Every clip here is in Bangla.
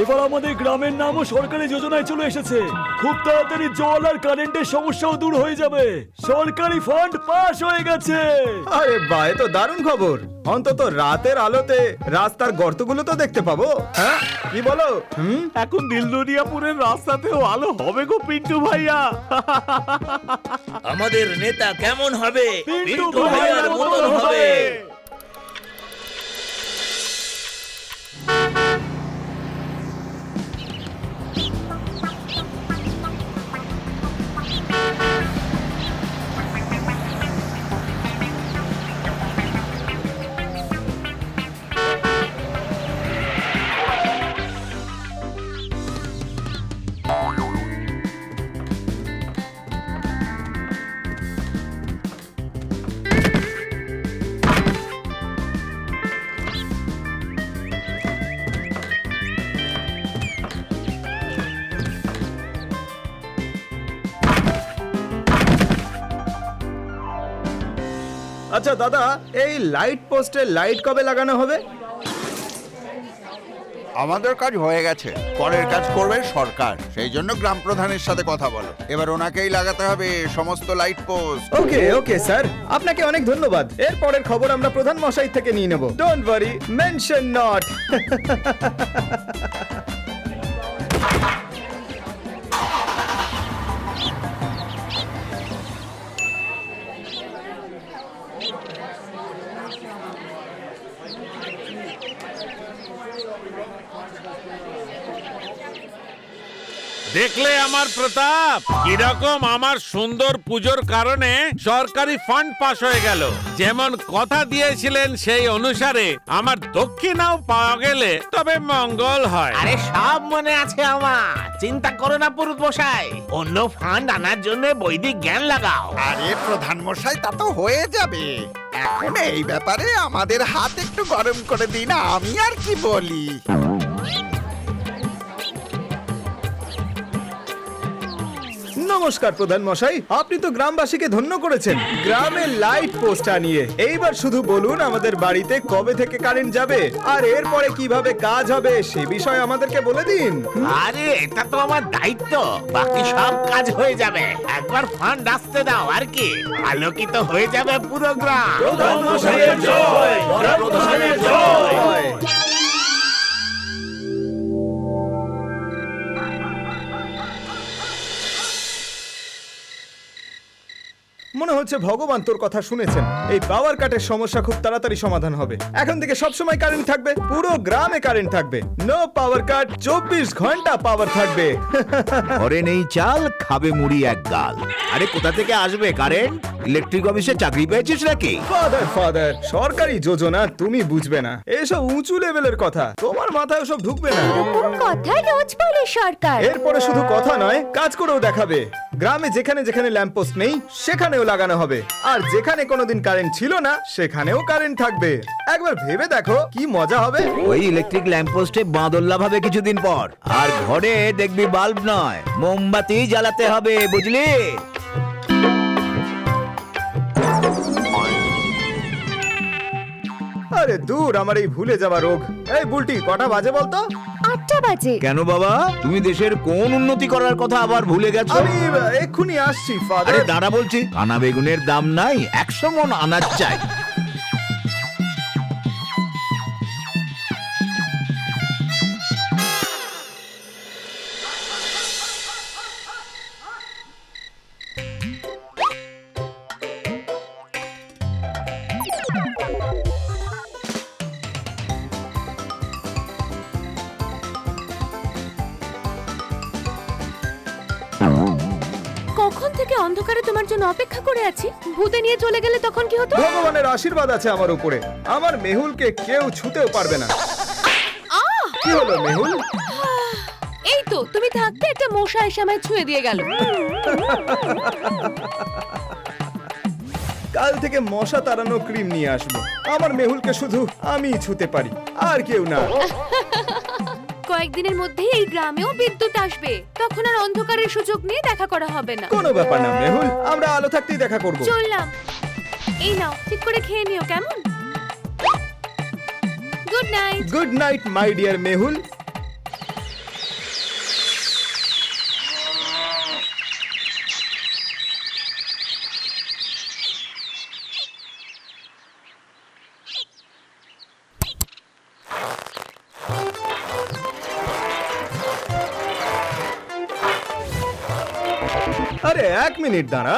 এবার আমাদের গ্রামের নামও সরকারি যোজনায় চলে এসেছে। খুব তাড়াতাড়ি জল আর কারেন্টের সমস্যাও দূর হয়ে যাবে। সরকারি ফান্ড পাস হয়ে গেছে। আরে এ তো দারুণ খবর। অন্তত রাতের আলোতে রাস্তার গর্তগুলো তো দেখতে পাবো। হ্যাঁ? কি বলো? হুম? এখন দিলদরিয়াপুরের রাস্তাতেও আলো হবে গো পিন্টু ভাইয়া। আমাদের নেতা কেমন হবে? পিন্টু ভাইয়ার মতন হবে। আচ্ছা দাদা এই লাইট পোস্টে লাইট কবে লাগানো হবে? আমাদের কাজ হয়ে গেছে। পরের কাজ করবে সরকার। সেই জন্য গ্রাম প্রধানের সাথে কথা বলো। এবার ওনাকেই লাগাতে হবে সমস্ত light post okay okay sir. আপনাকে অনেক ধন্যবাদ। এর পরের খবর আমরা প্রধান মশাই থেকে নিয়ে নেব। ডোন্ট ওয়ারি মেনশন নট দেখলে আমার প্রতাপ। কীরকম আমার সুন্দর পুজোর কারণে সরকারি ফান্ড পাস হয়ে গেল। যেমন কথা দিয়েছিলেন সেই অনুসারে আমার দক্ষিণাও পাওয়া গেলে তবে মঙ্গল হয়। আরে সব মনে আছে আমার। চিন্তা করো না পুরুত মশাই অন্য ফান্ড আনার জন্য বৈদিক জ্ঞান লাগাও। আরে প্রধান মশাই তা তো হয়ে যাবে। এখন এই ব্যাপারে আমাদের হাত একটু গরম করে দিন আমি আর কি বলি? নমস্কার প্রধান মশাই আপনি তো গ্রামবাসীকে ধন্য করেছেন। গ্রামে লাইট পোস্ট আনিয়ে এইবার শুধু বলুন আমাদের বাড়িতে কবে থেকে কারেন্ট যাবে আর এরপরে কীভাবে কাজ হবে সে বিষয়ে আমাদেরকে বলে দিন। আরে এটা তো আমার দায়িত্ব। বাকি সব কাজ হয়ে যাবে। একবার ফান্ড আসতে দাও আর কি? আলোকিত হয়ে যাবে পুরো গ্রাম। প্রধান মশাইয়ের জয় প্রধান মশাইয়ের জয়। মনে হচ্ছে ভগবান তোর কথা শুনেছেন। এই পাওয়ার কাটের সমস্যা খুব তাড়াতাড়ি সমাধান হবে। এখন থেকে সব সময় কারেন্ট থাকবে পুরো গ্রামে কারেন্ট থাকবে। নো পাওয়ার কাট চব্বিশ ঘণ্টা পাওয়ার থাকবে। ঘরে নেই চাল খাবে মুড়ি এক গাল। আরে কোথা থেকে আসবে কারেন্ট ইলেকট্রিক অফিসে চাকরি পেয়েছিস নাকি? ফাদার ফাদার সরকারি যোজনা তুমি বুঝবে না। এসব উঁচু লেভেলের কথা। তোমার মাথায় সব ঢুকবে না। এরকম কথা রোজ বলে সরকার। এরপরে শুধু কথা নয় কাজ করেও দেখাবে। গ্রামে যেখানে যেখানে ল্যাম্পপোস্ট নেই সেখানেও লাগানো হবে। আর যেখানে কোনোদিন কারেন্ট ছিল না সেখানেও কারেন্ট থাকবে। একবার ভেবে দেখো কি মজা হবে। ওই ইলেকট্রিক ল্যাম্পপোস্টে বাঁদর লাভাবে কিছুদিন পর। আর ঘরে দেখবি বাল্ব নয় মোমবাতি জ্বালাতে হবে বুঝলি? আরে দূর আমার এই ভুলে যাওয়া রোগ। এই বুলটি কটা বাজে বলতো? আটটা বাজে। কেন বাবা? তুমি দেশের কোন উন্নতি করার কথা আবার ভুলে গেছো? আমি এক্ষুনি আসছি আরে ফাদার দাঁড়া বলছি। কানা বেগুনের দাম নাই একশো মন আনাজ চাই। কখন থেকে অন্ধকারে তোমার জন্য অপেক্ষা করে আছি? ভূতে নিয়ে চলে গেলে তখন কি হতো? ভগবানের আশীর্বাদ আছে আমার উপরে। আমার মেহুলকে কেউ ছুতেও পারবে না। কি হলো মেহুল? এই তো তুমি থাকতে একটা মশা এসে আমায় ছুঁয়ে দিয়ে গেল। কাল থেকে মশা তাড়ানো ক্রিম নিয়ে আসব। আমার মেহুলকে শুধু আমিই ছুতে পারি আর কেউ না। কয়েকদিনের মধ্যেই এই গ্রামেও বিদ্যুৎ আসবে। তখন আর অন্ধকারের সুযোগ নিয়ে দেখা করা হবে না। কোনো ব্যাপার না মেহুল। আমরা আলো থাকতেই দেখা করব। চললাম। এই নাও ঠিক করে খেয়ে নিও কেমন? Good night good night my dear Mehul. Minute, দাঁড়া।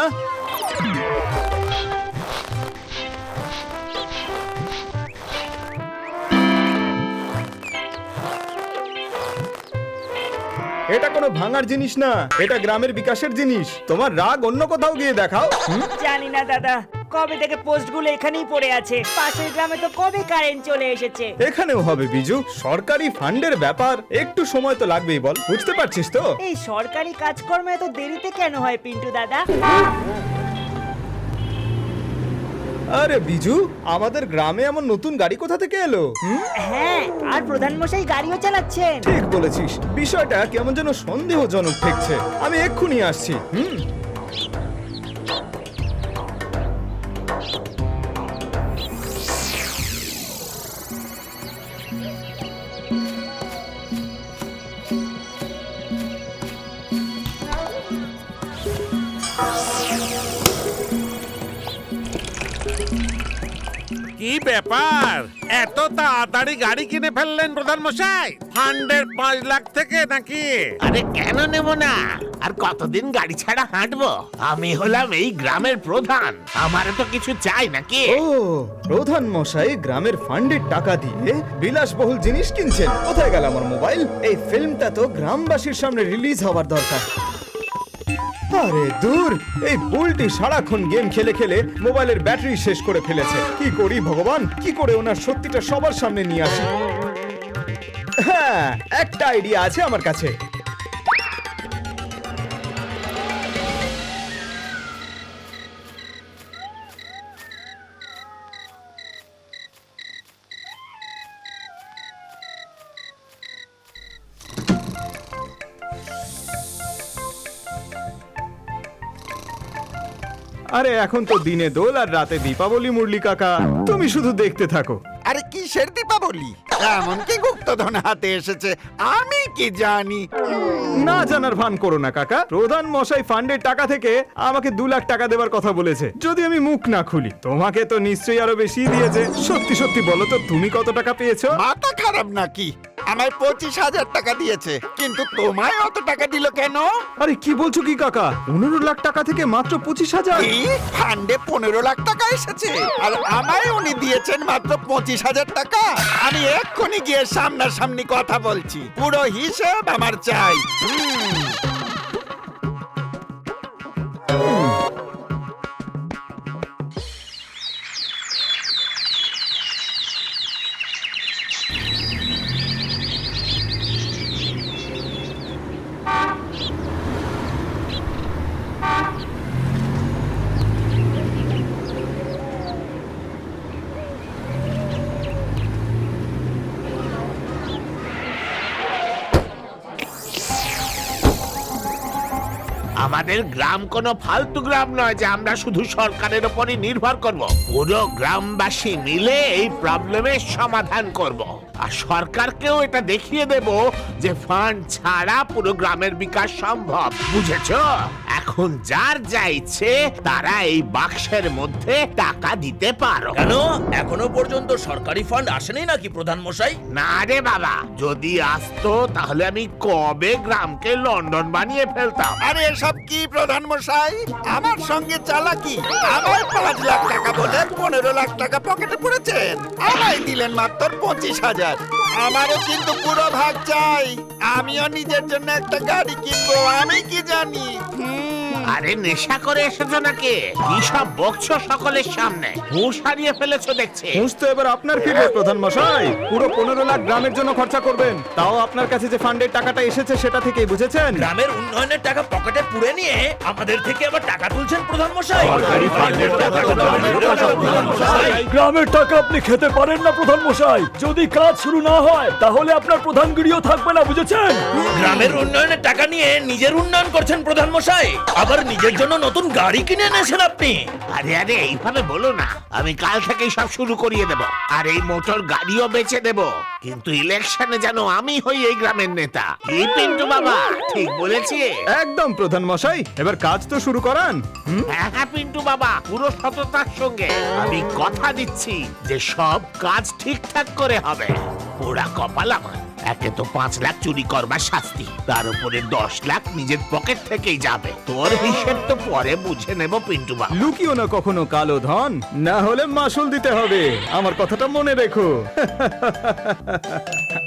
এটা কোনো ভাঙার জিনিস না, এটা গ্রামের বিকাশের জিনিস। তোমার রাগ অন্য কোথাও গিয়ে দেখাও? জানি না, দাদা। কবে থেকে পোস্টগুলো এখানেই পড়ে আছে? পাশের গ্রামে তো কবে কারেন্ট চলে এসেছে? এখানেও হবে বিজু সরকারি ফান্ডের ব্যাপার। একটু সময় তো লাগবেই বল বুঝতে পারছিস তো? এই সরকারি কাজকর্ম এত দেরিতে কেন হয় পিন্টু দাদা? আরে বিজু আমাদের গ্রামে এমন নতুন গাড়ি কোথা থেকে এলো? হুম? হ্যাঁ আর প্রধান মশাই গাড়িও চালাচ্ছেন। ঠিক বলেছিস বিষয়টা কেমন যেন সন্দেহজনক ঠেকছে। আমি এক্ষুনি আসছি হুম? কি ব্যাপার? এত তাড়াতাড়ি গাড়ি কিনে ফেললেন প্রধান মশাই ফান্ডের পাঁচ লাখ থেকে নাকি? আরে কেন নেব না? আর কতদিন গাড়ি ছাড়া হাঁটবো? আমি হলাম এই গ্রামের প্রধান। আমারও তো কিছু চাই নাকি? ও প্রধান মশাই গ্রামের ফান্ডের টাকা দিয়ে বিলাসবহুল জিনিস কিনছেন। কোথায় গেল আমার মোবাইল? এই ফিল্মটা তো গ্রামবাসীর সামনে রিলিজ হওয়ার দরকার। আরে দূর, এই বুলটি সারাক্ষণ গেম খেলে খেলে মোবাইলের ব্যাটারি শেষ করে ফেলেছে। কি করি ভগবান? কি করে ওনার সত্যিটা সবার সামনে নিয়ে আসি? হ্যাঁ একটা আইডিয়া আছে আমার কাছে। আরে, এখন তো দিনে দোল আর রাতে দীপাবলি, মুরলি কাকা। তুমি শুধু দেখতে থাকো। আরে, কিসের দীপাবলি? এমন কি গুপ্তধন হাতে এসেছে? আমি কি জানি? না জানার ভান করো না কাকা। প্রধান মশাই ফান্ডের টাকা থেকে আমাকে দু লাখ টাকা দেওয়ার কথা বলেছে। যদি আমি মুখ না খুলি তোমাকে তো নিশ্চয়ই আরও বেশি দিয়েছে। সত্যি সত্যি বলো তো তুমি কত টাকা পেয়েছ? মাথা খারাপ নাকি? আমায় পঁচিশ হাজার টাকা দিয়েছে কিন্তু তোমায় অত টাকা দিল কেন? আরে কি বলছো কি কাকা? পনেরো লাখ টাকা থেকে মাত্র পঁচিশ হাজার? ফান্ডে পনেরো লাখ টাকা এসেছে আর আমায় উনি দিয়েছেন মাত্র পঁচিশ হাজার টাকা। আমি এক্ষুনি গিয়ে সামনাসামনি কথা বলছি পুরো হিসেব আমার চাই। আমাদের গ্রাম কোনো ফালতু গ্রাম নয় যে আমরা শুধু সরকারের উপরই নির্ভর করব। পুরো গ্রামবাসী মিলে এই প্রবলেমের সমাধান করব। আর সরকারকেও এটা দেখিয়ে দেব যে ফান্ড ছাড়া পুরো গ্রামের বিকাশ সম্ভব। বুঝেছ? এখন যার যা ইচ্ছে তারা এই বাক্সের মধ্যে টাকা দিতে পারো। কেন? এখনও পর্যন্ত সরকারি ফান্ড আসেনি নাকি প্রধান মশাই না রে বাবা যদি আসতো তাহলে আমি কবে গ্রামকে লন্ডন বানিয়ে ফেলতাম? আরে এসব কি প্রধান মশাই আমার সঙ্গে চালাকি? আমার পাঁচ লাখ বলে পনেরো লাখ টাকা পকেটে পড়েছেন আমায় দিলেন মাত্র পঁচিশ হাজার। আমারও কিন্তু পুরো ভাগ চাই। আমিও নিজের জন্য একটা গাড়ি কিনবো, আমি কি জানি? হুম। আরে নেশা করে এসেছ নাকি? কি সব বকছো সকলের সামনে? হুঁশ হারিয়ে ফেলেছো দেখছি। হুঁশ তো এবার আপনার ফিরবে প্রধান মশাই পুরো পনেরো লাখ গ্রামের জন্য খরচা করবেন। তাও আপনার কাছে যে ফান্ডের টাকাটা এসেছে সেটা থেকেই বুঝেছেন? গ্রামের উন্নয়নের টাকা পকেটে পুড়ে নিয়ে আমাদের থেকে আবার টাকা তুলছেন প্রধান মশাই গ্রামের টাকা আপনি খেতে পারেন না প্রধান মশাই যদি কাজ শুরু না হয় তাহলে আপনার প্রধানগিরিও থাকবে না বুঝেছেন? গ্রামের উন্নয়নের টাকা নিয়ে নিজের উন্নয়ন করছেন প্রধান মশাই আবার নিজের জন্য নতুন গাড়ি কিনে এনেছেন আপনি? আরে আরে এইভাবে বলো না। আমি কাল থেকেই সব শুরু করিয়ে দেব। আর এই মোটর গাড়িও বেচে দেব। কিন্তু ইলেকশনে যেন আমি হই এই গ্রামের নেতা। কি পিন্টু বাবা? ঠিক বলেছি। একদম প্রধান মশাই এবার কাজ তো শুরু করান? হ্যাঁ হ্যাঁ পিন্টু বাবা পুরো সততার সঙ্গে। আমি কথা দিচ্ছি যে সব কাজ ঠিকঠাক করে হবে। পুরা কপাল আমার। একে তো পাঁচ লাখ চুরি করবার শাস্তি। তার উপরে দশ লাখ নিজের পকেট থেকেই যাবে। তোর হিসেব তো পরে বুঝে নেব পিন্টু বাবু লুকিও না কখনো কালো ধন, না হলে মাসুল দিতে হবে। আমার কথাটা মনে রেখো।